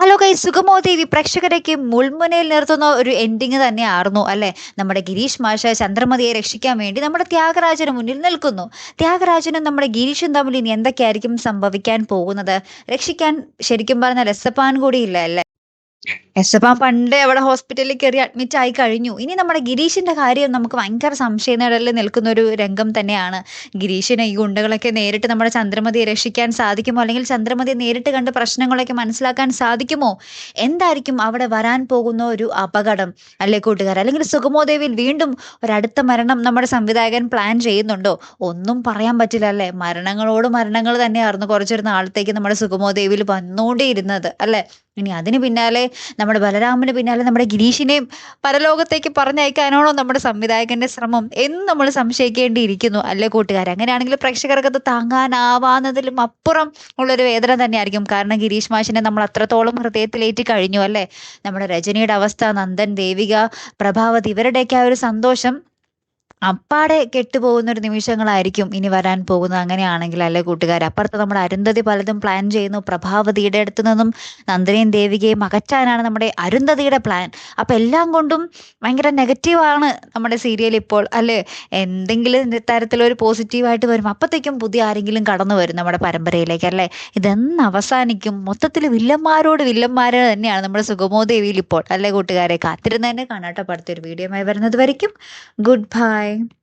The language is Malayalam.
ഹലോ കൈ സുഗമോ ദേവി പ്രേക്ഷകരേക്ക് മുൾമുനയിൽ നിർത്തുന്ന ഒരു എൻഡിങ് തന്നെയായിരുന്നു അല്ലെ? നമ്മുടെ ഗിരീഷ് മാഷ ചന്ദ്രമതിയെ രക്ഷിക്കാൻ വേണ്ടി നമ്മുടെ ത്യാഗരാജന് മുന്നിൽ നിൽക്കുന്നു. ത്യാഗരാജനും നമ്മുടെ ഗിരീഷും തമ്മിൽ ഇനി എന്തൊക്കെയായിരിക്കും സംഭവിക്കാൻ പോകുന്നത്? രക്ഷിക്കാൻ ശരിക്കും പറഞ്ഞാൽ രസപ്പാൻ കൂടിയില്ല അല്ലേ? എസ്സപ്പാൻ പണ്ട് അവിടെ ഹോസ്പിറ്റലിൽ കയറി അഡ്മിറ്റ് ആയി കഴിഞ്ഞു. ഇനി നമ്മുടെ ഗിരീഷിന്റെ കാര്യം നമുക്ക് ഭയങ്കര സംശയനിഴലിൽ നിൽക്കുന്ന ഒരു രംഗം തന്നെയാണ്. ഗിരീഷിനെ ഈ ഗുണ്ടകളൊക്കെ നേരിട്ട് നമ്മുടെ ചന്ദ്രമതിയെ രക്ഷിക്കാൻ സാധിക്കുമോ? അല്ലെങ്കിൽ ചന്ദ്രമതിയെ നേരിട്ട് കണ്ട് പ്രശ്നങ്ങളൊക്കെ മനസ്സിലാക്കാൻ സാധിക്കുമോ? എന്തായിരിക്കും അവിടെ വരാൻ പോകുന്ന ഒരു അപകടം? അല്ലെ കൂട്ടുകാർ അല്ലെങ്കിൽ സുഗമോദേവിയിൽ വീണ്ടും ഒരടുത്ത മരണം നമ്മുടെ സംവിധായകൻ പ്ലാൻ ചെയ്യുന്നുണ്ടോ? ഒന്നും പറയാൻ പറ്റില്ല അല്ലേ? മരണങ്ങളോട് മരണങ്ങൾ തന്നെയായിരുന്നു കുറച്ചൊരു നാളത്തേക്ക് നമ്മുടെ സുഗമോദേവിയിൽ വന്നുകൊണ്ടേയിരുന്നത് അല്ലേ? ഇനി അതിന് പിന്നാലെ നമ്മുടെ ബലരാമന് പിന്നാലെ നമ്മുടെ ഗിരീഷിനെയും പരലോകത്തേക്ക് പറഞ്ഞയക്കാനാണോ നമ്മുടെ സംവിധായകന്റെ ശ്രമം എന്ന് നമ്മൾ സംശയിക്കേണ്ടിയിരിക്കുന്നു അല്ലേ കൂട്ടുകാർ അങ്ങനെയാണെങ്കിൽ പ്രേക്ഷകർക്ക് അത് താങ്ങാനാവാന്നതിലും അപ്പുറം ഉള്ളൊരു വേദന തന്നെയായിരിക്കും. കാരണം ഗിരീഷ് മാഷിനെ നമ്മൾ അത്രത്തോളം ഹൃദയത്തിലേറ്റി കഴിഞ്ഞു അല്ലേ? നമ്മുടെ രജനിയുടെ അവസ്ഥ നന്ദൻ ദേവിക പ്രഭാവതി ഇവരുടെയൊക്കെ ആ ഒരു സന്തോഷം അപ്പാടെ കെട്ടുപോകുന്ന ഒരു നിമിഷങ്ങളായിരിക്കും ഇനി വരാൻ പോകുന്നത്. അങ്ങനെയാണെങ്കിൽ അല്ലെ കൂട്ടുകാർ അപ്പുറത്ത് നമ്മുടെ അരുന്ധതി പലതും പ്ലാൻ ചെയ്യുന്നു. പ്രഭാവതിയുടെ അടുത്തു നിന്നും നന്ദിനിയും ദേവികയും അകറ്റാനാണ് നമ്മുടെ അരുന്ധതിയുടെ പ്ലാൻ അപ്പം എല്ലാം കൊണ്ടും ഭയങ്കര നെഗറ്റീവാണ് നമ്മുടെ സീരിയൽ ഇപ്പോൾ അല്ലേ? എന്തെങ്കിലും തരത്തിലൊരു പോസിറ്റീവായിട്ട് വരും. അപ്പോഴത്തേക്കും പുതിയ ആരെങ്കിലും കടന്നു വരും നമ്മുടെ പരമ്പരയിലേക്ക് അല്ലേ? ഇതെന്ന് അവസാനിക്കും. മൊത്തത്തിൽ വില്ലന്മാരോട് വില്ലന്മാരെ തന്നെയാണ് നമ്മുടെ സുഗമോ ദേവിയിൽ ഇപ്പോൾ അല്ലേ കൂട്ടുകാരെ? കാത്തിരുന്ന് തന്നെ കാണാട്ടോ. അടുത്തൊരു വീഡിയോയുമായി വരുന്നത് വരയ്ക്കും. Good bye Okay.